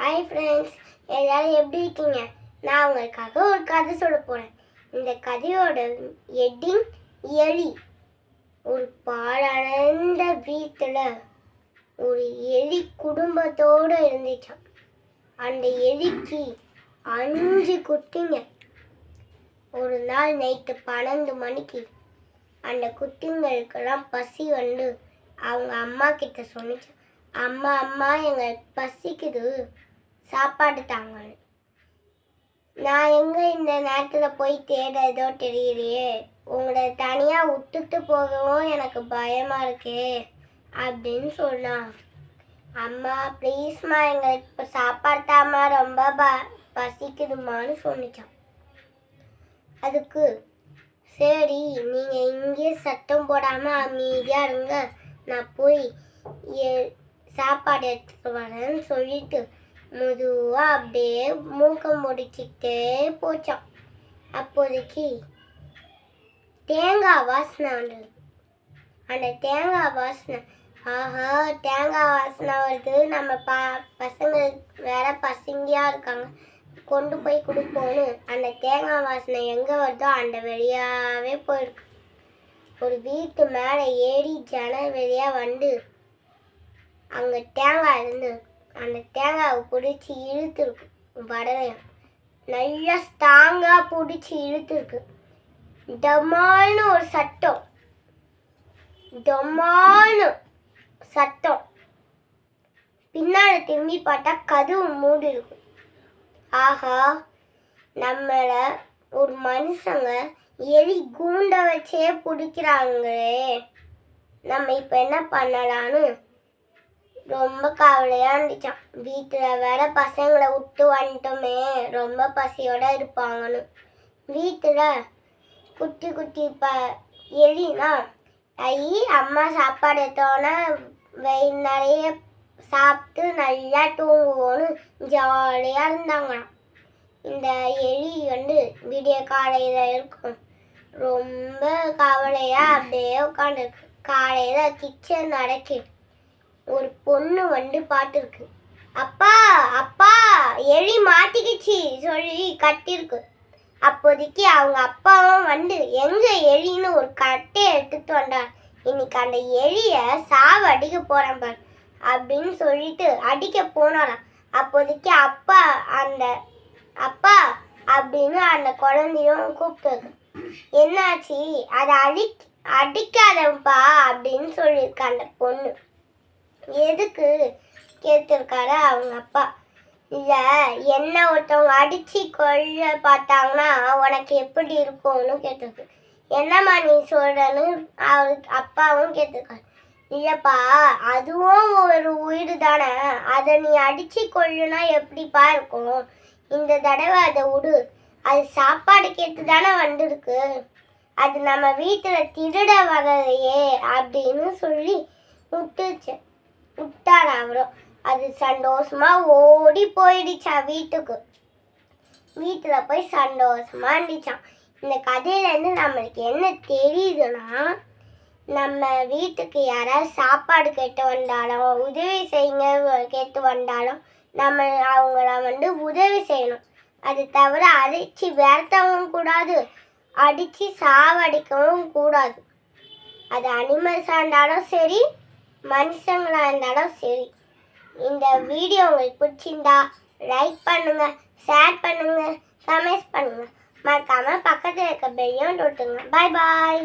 Hi friends எல்லாரும் எப்படி இருக்கீங்க? நான் உங்களுக்காக ஒரு கதை சொல்ல போகிறேன் இந்த கதையோட எட்டிங் எலி ஒரு பாழடைந்த வீட்டில் ஒரு எலி குடும்பத்தோடு இருந்துச்சான் அந்த எலிக்கு அஞ்சு குட்டிங்க. ஒரு நாள் நைட்டு பன்னெண்டு மணிக்கு அந்த குட்டிங்களுக்கெல்லாம் பசி வந்து. அவங்க அம்மா கிட்ட சொன்னிச்சான் அம்மா அம்மா எங்களுக்கு பசிக்குது. சாப்பாடு தாங்க நான் எங்கே இந்த நேரத்தில் போய் தேடுறதோ தெரியலையே. உங்களை தனியாக விட்டுட்டு போகவும் எனக்கு பயமாக இருக்கே அப்படின்னு சொன்னான். அம்மா ப்ளீஸ்மா எங்களுக்கு இப்போ சாப்பாடு தாம்மா ரொம்ப ப பசிக்குதுமான்னு சொன்னிச்சான். அதுக்கு சரி நீங்கள் இங்கே சத்தம் போடாமல் அமைதியாக இருங்க. நான் போய் ஏ சாப்பாடு எடுத்துகிட்டு வரேன்னு சொல்லிட்டு மெதுவாக அப்படியே மூக்க முடிச்சுக்கிட்டே போச்சான் அப்போதைக்கு தேங்காய் வாசனை வந்தது. அந்த தேங்காய் வாசனை ஆஹா தேங்காய் வாசனை வருது. நம்ம ப பசங்க வேற பசங்கியாக இருக்காங்க. கொண்டு போய் கொடுப்போன்னு அந்த தேங்காய் வாசனை எங்கே வருதோ அந்த வழியாகவே போயிருக்கு. ஒரு வீட்டு மேலே ஏறி ஜன்னல் வழியாக வந்து அங்கே தேங்காய் இருந்து அந்த தேங்காவை பிடிச்சி இழுத்துருக்கு. வடலையும் நல்லா ஸ்ட்ராங்காக பிடிச்சி இழுத்துருக்கு. டமால்னு ஒரு சட்டம். டமால்னு சட்டம். பின்னால் திரும்பி பார்த்தா கதவு மூடி இருக்கும் ஆஹா நம்மளை ஒரு மனுஷங்க எலி கூண்டை வச்சே பிடிக்கிறாங்களே. நம்ம இப்போ என்ன பண்ணலான்னு ரொம்ப கவலையாக இருந்துச்சான் வீட்டில் வேற பசங்களை விட்டு வந்துட்டோமே. ரொம்ப பசியோட இருப்பாங்கன்னு. வீட்டில் குட்டி குட்டி ப எலினா ஐ அம்மா சாப்பாடு எடுத்தோன்னே வயிறு நிறைய சாப்பிட்டு நல்லா தூங்குவோன்னு ஜாலியாக இருந்தாங்களாம். இந்த எலி வந்து விடிய காலையில் இருக்கும். ரொம்ப கவலையாக அப்படியே உட்காந்துருக்கு காலையில் கிச்சன் அடக்கி. ஒரு பொண்ணு வந்து பார்த்துருக்கு. அப்பா அப்பா எலி மாட்டிக்கிச்சு சொல்லி கட்டிருக்கு அப்போதைக்கு அவங்க அப்பாவும் வந்து எங்க எலின்னு ஒரு கட்டை எடுத்துட்டு வந்தார் இன்னைக்கு அந்த எலிய சாவு அடிக்க போறேன் பாரு அப்படின்னு சொல்லிட்டு அடிக்க போனாராம். அப்போதைக்கு அப்பா அந்த அப்பா அப்படின்னு அந்த குழந்தையும் கூப்பிட்டு என்னாச்சு? அதை அடி அடிக்காதப்பா அப்படின்னு சொல்லியிருக்க அந்த பொண்ணு. எதுக்கு கேட்டிருக்காரு அவங்க அப்பா? இல்லை என்ன ஒருத்தவங்க அடித்து கொள்ள பார்த்தாங்கன்னா உனக்கு எப்படி இருக்கும்னு கேட்டிருக்கு. என்னம்மா நீ சொல்றன்னு அவருக்கு அப்பாவும் கேட்டிருக்காரு. இல்லைப்பா அதுவும் ஒரு உயிர் தானே. அதை நீ அடித்து கொள்ளுனா எப்படிப்பா இருக்கும்? இந்த தடவை அதை விடு. அது சாப்பாடு கேட்டு தானே வந்திருக்கு. அது நம்ம வீட்டில் திருட வரலையே அப்படின்னு சொல்லி விட்டுச்சு விட்டார் அவரும் அது சந்தோஷமா ஓடி போயிடுச்சா வீட்டுக்கு. வீட்டில் போய் சந்தோஷமா இருந்துச்சான் இந்த கதையிலேருந்து நம்மளுக்கு என்ன தெரியுதுன்னா நம்ம வீட்டுக்கு யாராவது சாப்பாடு கேட்டு வந்தாலும் உதவி செய்யுங்க கேட்டு வந்தாலும் நம்ம அவங்கள வந்து உதவி செய்யணும். அது தவிர அடித்து விரட்டவும் கூடாது. அடித்து சாவடிக்கவும் கூடாது. அது அனிமல்ஸாக இருந்தாலும் சரி மனுஷங்களாக இருந்தாலும் சரி. இந்த வீடியோ உங்களுக்கு பிடிச்சிருந்தா லைக் பண்ணுங்க ஷேர் பண்ணுங்க கமெண்ட்ஸ் பண்ணுங்க. மறக்காமல் பக்கத்தில் இருக்க பெல்லையும் தொட்டுங்க. பாய் பாய்